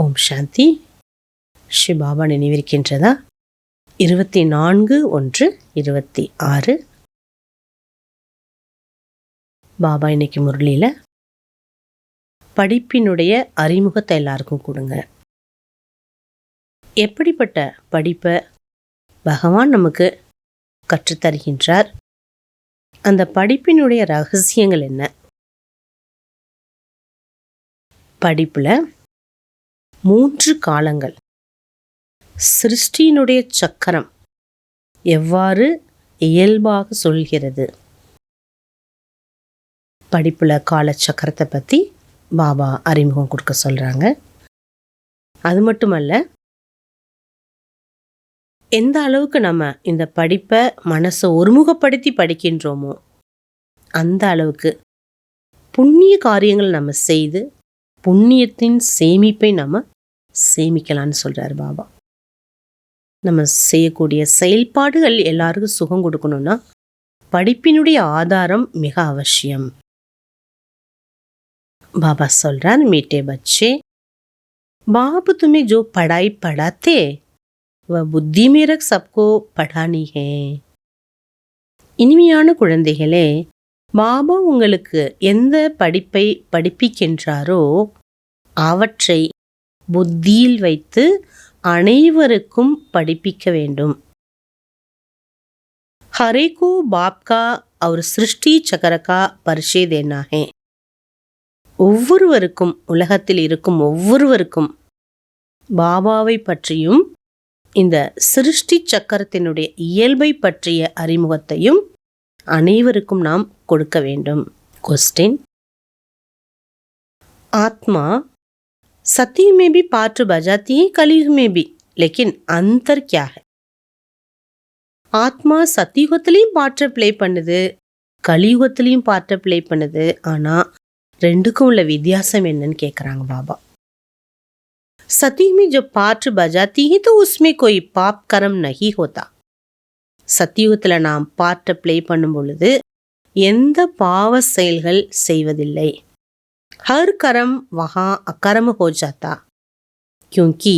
ஓம் சாந்தி. ஸ்ரீ பாபா நினைவிருக்கின்றதா? இருபத்தி நான்கு ஒன்று இருபத்தி ஆறு பாபா இன்னைக்கு முரளியில் படிப்பினுடைய அறிமுகத்தை எல்லாருக்கும் கொடுங்க. எப்படிப்பட்ட படிப்பை பகவான் நமக்கு கற்றுத்தருகின்றார்? அந்த படிப்பினுடைய ரகசியங்கள் என்ன? படிப்பில் மூன்று காலங்கள். சிருஷ்டியினுடைய சக்கரம் எவ்வாறு இயல்பாக சொல்கிறது? படிப்பில் காலச்சக்கரத்தை பற்றி பாபா அறிமுகம் கொடுக்க சொல்கிறாங்க அது மட்டுமல்ல எந்த அளவுக்கு நம்ம இந்த படிப்பை மனசை ஒருமுகப்படுத்தி படிக்கின்றோமோ அந்த அளவுக்கு புண்ணிய காரியங்கள் நம்ம செய்து புண்ணியத்தின் சேமிப்பை நம்ம சேமிக்கலாம்னு சொல்கிறார் பாபா நம்ம செய்யக்கூடிய செயல்பாடுகள் எல்லாருக்கும் சுகம் கொடுக்கணும்னா படிப்பினுடைய ஆதாரம் மிக அவசியம் बाबा சொல்றார் मीठे बच्चे बाप तुम्हें जो पढ़ाई पढ़ाते वह புத்தி में रख सबको पढ़ानी है இனிமையான குழந்தைகளே பாபா உங்களுக்கு எந்த படிப்பை படிப்பிக்கின்றாரோ அவற்றை புத்தியில் வைத்து அனைவருக்கும் படிப்பிக்க வேண்டும். ஹரேகோ பாப்கா அவர் சிருஷ்டி சக்கரக்கா பரிசேதேனாகே ஒவ்வொருவருக்கும் உலகத்தில் இருக்கும் ஒவ்வொருவருக்கும் பாபாவை பற்றியும் இந்த சிருஷ்டி சக்கரத்தினுடைய இயல்பை பற்றிய அறிமுகத்தையும் அனைவருக்கும் நாம் கொடுக்க வேண்டும். கொஸ்டின் ஆத்மா सती में भी पात्र बजाती है कलयुग में भी लेकिन अंतर क्या है ஆத்மா சத்தியுகத்திலையும் பாட்டை ப்ளே பண்ணுது கலியுகத்திலையும் பாட்டை ப்ளே பண்ணுது ஆனால் ரெண்டுக்கும் உள்ள வித்தியாசம் என்னன்னு கேட்குறாங்க பாபா सती में जब पाठ बजाती है तो उसमें कोई पाप कर्म नहीं होता சத்தியுகத்தில் நாம் பாட்டை ப்ளே பண்ணும் பொழுது எந்த பாவ செயல்கள் செய்வதில்லை ஹர் கரம் வஹா அகரம் ஹோ ஜாத்தா क्योंकि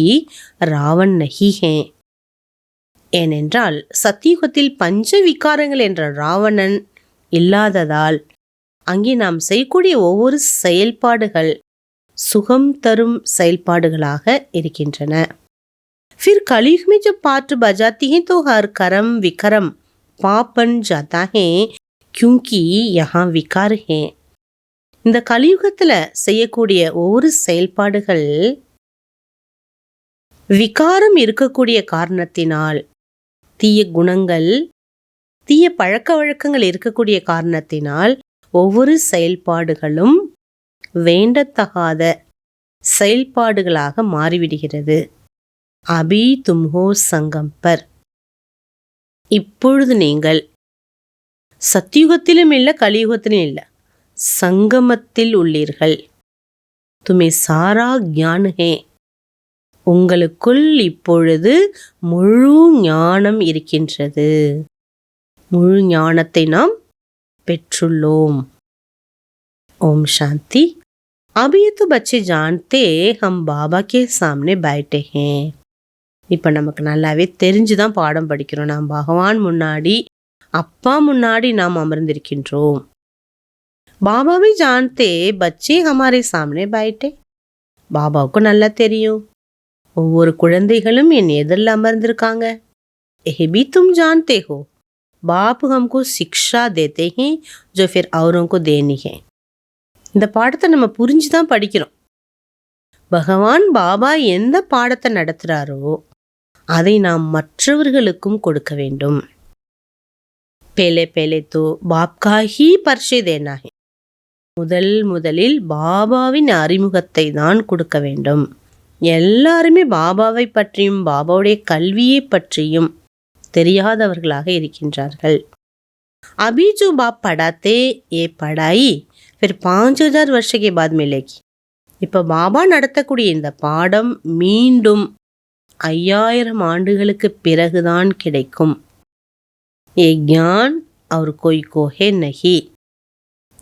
ராவன் நஹி ஹே ஏனென்றால் சத்தியுகத்தில் பஞ்ச விகாரங்கள் என்ற ராவணன் இல்லாததால் அங்கே நாம் செய்யக்கூடிய ஒவ்வொரு செயல்பாடுகள் சுகம் தரும் செயல்பாடுகளாக இருக்கின்றன फिर कलयुग में जब पाठ बजाती हैं तो हर कर्म विक्रम पाप बन जाता है क्योंकि यहाँ विकार है இந்த கலியுகத்தில் செய்யக்கூடிய ஒவ்வொரு செயல்பாடுகள் விகாரம் இருக்கக்கூடிய காரணத்தினால் தீய குணங்கள் தீய பழக்க வழக்கங்கள் இருக்கக்கூடிய காரணத்தினால் ஒவ்வொரு செயல்பாடுகளும் வேண்டத்தகாத செயல்பாடுகளாக மாறிவிடுகிறது. அபி தும்ஹோ சங்கம்பர். இப்பொழுது நீங்கள் சத்தியுகத்திலும் இல்லை கலியுகத்திலும் இல்லை. சங்கமத்தில் உள்ளீர்கள் துமே சாரா ஞானஹே உங்களுக்குள் இப்பொழுது முழு ஞானம் இருக்கின்றது முழு ஞானத்தை நாம் பெற்றுள்ளோம் ओम शांति अब ये तो बच्चे जानते हम बाबा के सामने बैठे हैं இப்போ நமக்கு நல்லாவே தெரிஞ்சு தான் பாடம் படிக்கிறோம் நாம் பகவான் முன்னாடி அப்பா முன்னாடி நாம் அமர்ந்திருக்கின்றோம் பாபாவை ஜான்தே பச்சே ஹமாரே சாமனே பைட்டே பாபாவுக்கும் நல்லா தெரியும் ஒவ்வொரு குழந்தைகளும் என் எதிரில் அமர்ந்திருக்காங்க ये भी तुम जानते हो बाप हमको शिक्षा देते हैं जो फिर औरों को देनी है இந்த பாடத்தை நம்ம புரிஞ்சு தான் படிக்கிறோம் பகவான் பாபா எந்த பாடத்தை நடத்துகிறாரோ அதை நாம் மற்றவர்களுக்கும் கொடுக்க வேண்டும் பேலே பேலே தோ பாப்கா ஹி பரிசை தேனா ஹே முதல் முதலில் பாபாவின் அறிமுகத்தை தான் கொடுக்க வேண்டும் எல்லாருமே பாபாவை பற்றியும் பாபாவுடைய கல்வியை பற்றியும் தெரியாதவர்களாக இருக்கின்றார்கள் अभी जो बाप पढ़ाते ये पढ़ाई फिर पाँच हजार वर्ष के बाद मिलेगी இப்போ பாபா நடத்தக்கூடிய இந்த பாடம் மீண்டும் ஐயாயிரம் ஆண்டுகளுக்கு பிறகுதான் கிடைக்கும் ஏ ஞான் அவர் கொய் கோஹே நகி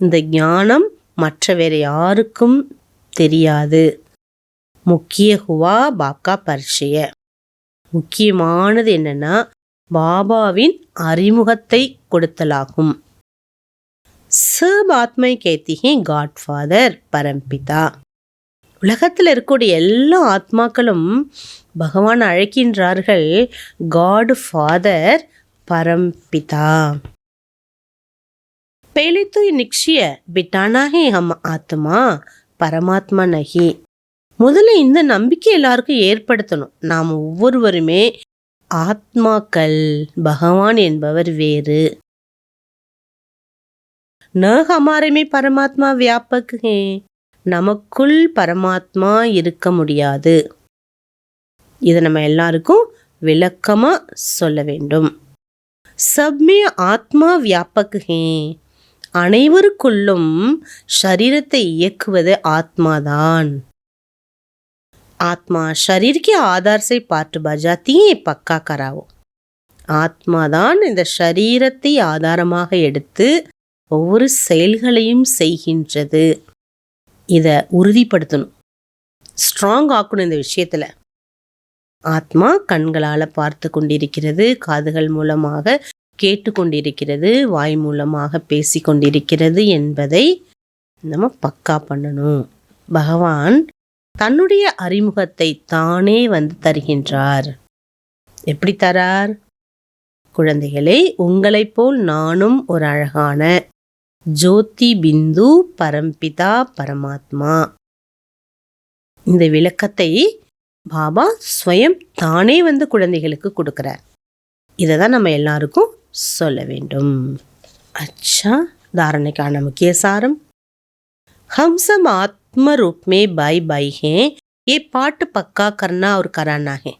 இந்த ஞானம் மற்ற வேறு யாருக்கும் தெரியாது. முக்கிய ஹுவா பாக்கா பரிச்சய முக்கியமானது என்னன்னா பாபாவின் அறிமுகத்தை கொடுத்தலாகும். Sub ஆத்மை கேத்திகி Godfather பரம்பிதா. உலகத்தில் இருக்கக்கூடிய எல்லா ஆத்மாக்களும் பகவான் அழைக்கின்றார்கள் காட் ஃபாதர் பரம்பிதா. पहले तो ये निश्चय बिटाना है हम ஆத்மா பரமாத்மா நகி முதல்ல இந்த நம்பிக்கை எல்லாருக்கும் ஏற்படுத்தணும் நாம் ஒவ்வொருவருமே ஆத்மாக்கள் பகவான் என்பவர் வேறு ந ஹமாரமே பரமாத்மா வியாபக் ஹே நமக்குள் பரமாத்மா இருக்க முடியாது இதை நம்ம எல்லாருக்கும் விளக்கமா சொல்ல வேண்டும் சப்மே ஆத்மா வியாபக் ஹே அனைவருக்குள்ளும் ஷரீரத்தை இயக்குவது ஆத்மாதான் ஆத்மா शरीर के आधार से पार्ट बजाती है पक्का कराओ ஆத்மாதான் இந்த ஷரீரத்தை ஆதாரமாக எடுத்து ஒவ்வொரு செயல்களையும் செய்கின்றது இதை உறுதிப்படுத்தணும் ஸ்ட்ராங் ஆக்கணும் இந்த விஷயத்தில் ஆத்மா கண்களால் பார்த்து கொண்டிருக்கிறது காதுகள் மூலமாக கேட்டுக்கொண்டிருக்கிறது வாய் மூலமாக பேசி கொண்டிருக்கிறது என்பதை நம்ம பக்கா பண்ணணும். பகவான் தன்னுடைய அறிமுகத்தை தானே வந்து தருகின்றார். எப்படி தரார்? குழந்தைகளே உங்களைப் போல் நானும் ஒரு அழகான ஜோதி பிந்து பரம்பிதா பரமாத்மா. இந்த விளக்கத்தை பாபா ஸ்வயம் தானே வந்து குழந்தைகளுக்கு கொடுக்குறார். இதை தான் நம்ம எல்லாருக்கும் சொல்ல வேண்டும் अच्छा धारणा का मुख्य सारम हम सब आत्म रूप में बाई बाई हैं ये पाठ पक्का करना और कराना है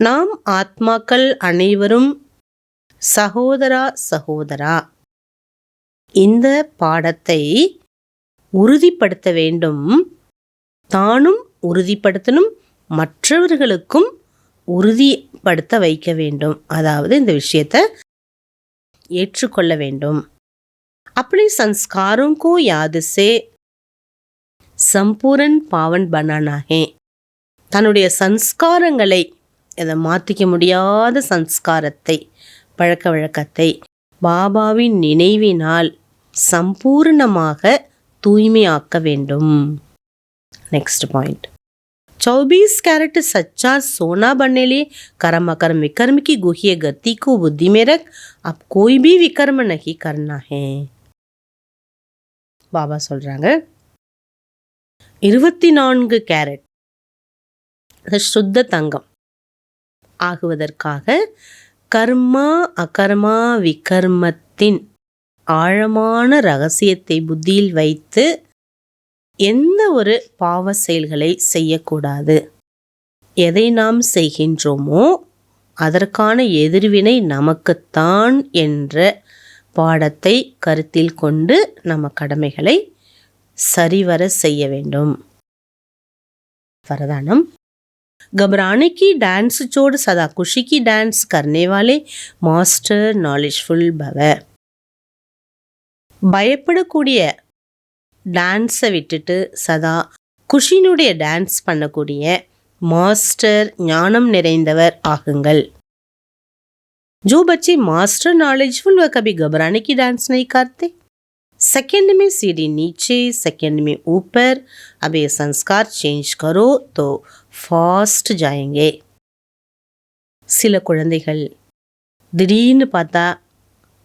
நாம் ஆத்மாக்கள் அனைவரும் சகோதரா சகோதரா இந்த பாடத்தை உறுதிப்படுத்த வேண்டும் தானும் உறுதிப்படுத்தணும் மற்றவர்களுக்கும் உறுதிப்படுத்த வைக்க வேண்டும் அதாவது இந்த விஷயத்தை ஏற்றுக்கொள்ள வேண்டும் अपने संस्कारों को याद से சம்பூரன் பாவன் பனானா ஹே தன்னுடைய சன்ஸ்காரங்களை இதை மாற்றிக்க முடியாத சன்ஸ்காரத்தை பழக்க வழக்கத்தை பாபாவின் நினைவினால் சம்பூர்ணமாக தூய்மையாக்க வேண்டும் नेक्स्ट पॉइंट चौबीस कैरेट सच्चा सोना बनने लिए कर्म अकर्म विकर्म की गुह्य गति को बुद्धि में रख अब कोई भी विकर्म नहीं करना है பாபா சொல்றாங்க இருபத்தி நான்கு கேரட் அது சுத்த தங்கம் ஆகுவதற்காக கர்மா அகர்மா விகர்மத்தின் ஆழமான ரகசியத்தை புத்தியில் வைத்து எந்த ஒரு பாவ செயல்களை செய்யக்கூடாது எதை நாம் செய்கின்றோமோ அதற்கான எதிர்வினை நமக்குத்தான் என்ற பாடத்தை கருத்தில் கொண்டு நம்ம கடமைகளை சரிவர செய்ய வேண்டும் वरदानम घबराने की डांस छोड़ सदा खुशी की डांस करने वाले மாஸ்டர் நாலேஜ்ஃபுல் பவ பயப்படக்கூடிய டான்ஸை விட்டுட்டு சதா குஷினுடைய டான்ஸ் பண்ணக்கூடிய மாஸ்டர் ஞானம் நிறைந்தவர் ஆகுங்கள் जो बच्चे मास्टर नॉलेजफुल व कभी घबराने की डांस नहीं करते सेकंड में सीढ़ी नीचे सेकंड में ऊपर अब ये संस्कार चेंज करो तो ஃபாஸ்ட் जाएंगे சில குழந்தைகள் திடீர்னு பார்த்தா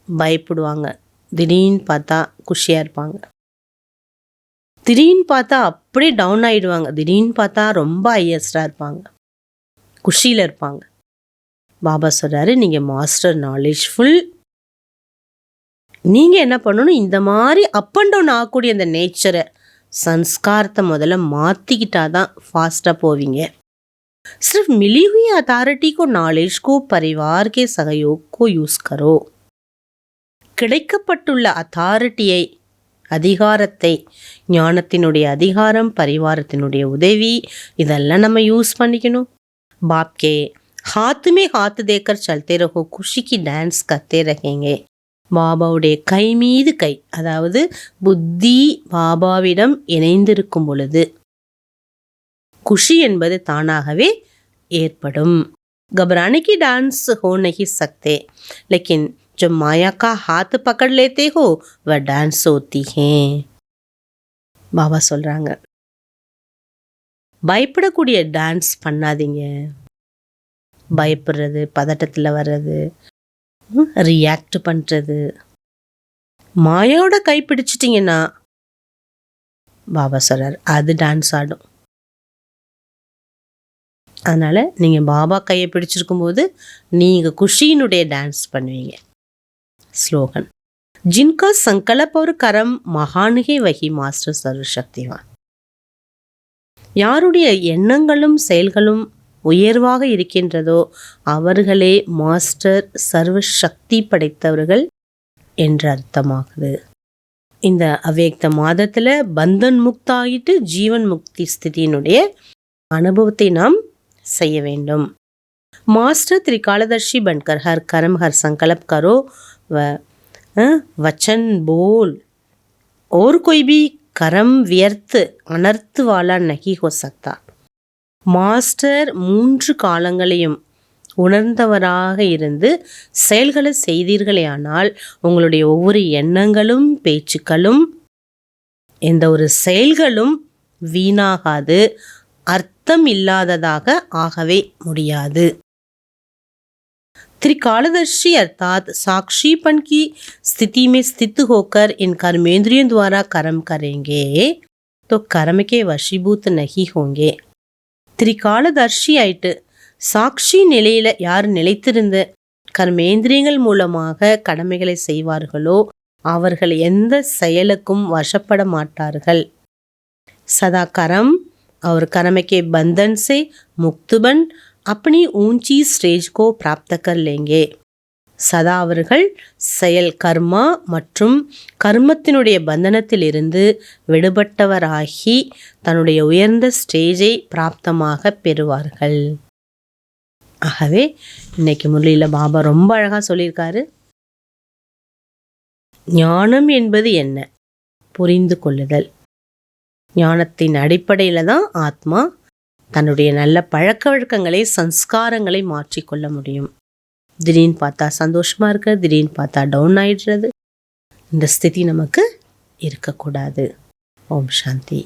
பயப்படுவாங்க திடீர்னு பார்த்தா குஷியாக இருப்பாங்க திடீர்னு பார்த்தா அப்படியே டவுன் ஆகிடுவாங்க திடீர்னு பார்த்தா ரொம்ப ஹையஸ்டாக இருப்பாங்க. குஷியில் இருப்பாங்க. பாபா சொல்கிறாரு நீங்கள் மாஸ்டர் நாலேஜ்ஃபுல் நீங்கள் என்ன பண்ணணும்? இந்த மாதிரி அப் அண்ட் டவுன் ஆகக்கூடிய அந்த நேச்சரை சன்ஸ்காரத்தை முதல்ல மாற்றிக்கிட்டா தான் ஃபாஸ்ட்டாக போவீங்க. सिर्फ मिली हुई अथॉरिटी को नॉलेज को परिवार के கிடைக்கப்பட்டுள்ள அத்தாரிட்டியை அதிகாரத்தை ஞானத்தினுடைய அதிகாரம் பரிவாரத்தினுடைய உதவி இதெல்லாம் நம்ம யூஸ் பண்ணிக்கணும் बाप के हाथ में हाथ देकर चलते रहो खुशी की डांस करते रहेंगे பாபாவுடைய கை மீது கை அதாவது புத்தி பாபாவிடம் இணைந்திருக்கும் பொழுது குஷி என்பது தானாகவே ஏற்படும் घबराने की डांस हो नहीं सकते लेकिन जो माया का हाथ पकड़ लेते हो वह डांस होती हैं பாபா சொல்றாங்க பயப்படக்கூடிய டான்ஸ் பண்ணாதீங்க பயப்படுறது பதட்டத்தில் வர்றது ரியாக்ட் பண்ணுறது மாயோட கை பிடிச்சிட்டிங்கன்னா பாபா சொல்றார் அது டான்ஸ் ஆடும் அதனால் நீங்கள் பாபா கையை பிடிச்சிருக்கும் போது நீங்கள் குஷியினுடைய டான்ஸ் பண்ணுவீங்க ஸ்லோகன் जिनका संकल्प और कर्म महान है वही மாஸ்டர் சர்வசக்திவான் யாருடைய எண்ணங்களும் செயல்களும் உயர்வாக இருக்கின்றதோ அவர்களே மாஸ்டர் சர்வ சக்தி படைத்தவர்கள் என்று அர்த்தமாகுது இந்த அவ்யக்த மாதத்தில் பந்தன் முக்தாயிட்டு ஜீவன் முக்தி ஸ்திதியினுடைய அனுபவத்தை நாம் செய்ய வேண்டும் मास्टर त्रिकालदर्शी बनकर हर कर्म हर संकल्प करो व अ, वचन बोल और कोई भी कर्म व्यर्थ अनर्थ वाला नहीं हो सकता மாஸ்டர் மூன்று காலங்களையும் உணர்ந்தவராக இருந்து செயல்களை செய்தீர்களேயானால் உங்களுடைய ஒவ்வொரு எண்ணங்களும் பேச்சுக்களும் எந்த ஒரு செயல்களும் வீணாகாது அர்த்தம் இல்லாததாக ஆகவே முடியாது त्रिकालदर्शी अर्थात साक्षीपन की स्थिति में स्थित होकर इन कर्मेंद्रियों द्वारा कर्म करेंगे तो कर्म के वशीभूत नहीं होंगे திரிகாலதர்ஷி ஆயிட்டு சாட்சி நிலையில யார் நிலைத்திருந்த கர்மேந்திரியங்கள் மூலமாக கடமைகளை செய்வார்களோ அவர்கள் எந்த செயலுக்கும் வசப்பட மாட்டார்கள் सदा कर्म और कर्म के बंधन से मुक्त बन अपनी ऊंची स्टेज को प्राप्त कर लेंगे சதா அவர்கள் செயல் கர்மா மற்றும் கர்மத்தினுடைய பந்தனத்திலிருந்து விடுபட்டவராகி தன்னுடைய உயர்ந்த ஸ்டேஜை பிராப்தமாக பெறுவார்கள் ஆகவே இன்னைக்கு முரளியில் பாபா ரொம்ப அழகாக சொல்லியிருக்காரு ஞானம் என்பது என்ன புரிந்து கொள்ளுதல் ஞானத்தின் அடிப்படையில் தான் ஆத்மா தன்னுடைய நல்ல பழக்க வழக்கங்களை சன்ஸ்காரங்களை மாற்றிக்கொள்ள முடியும். திடீர்னு பார்த்தா சந்தோஷமாக இருக்க திடீர்னு பார்த்தா டவுன் ஆயிடுறது. இந்த ஸ்திதி நமக்கு இருக்கக்கூடாது. ஓம் சாந்தி.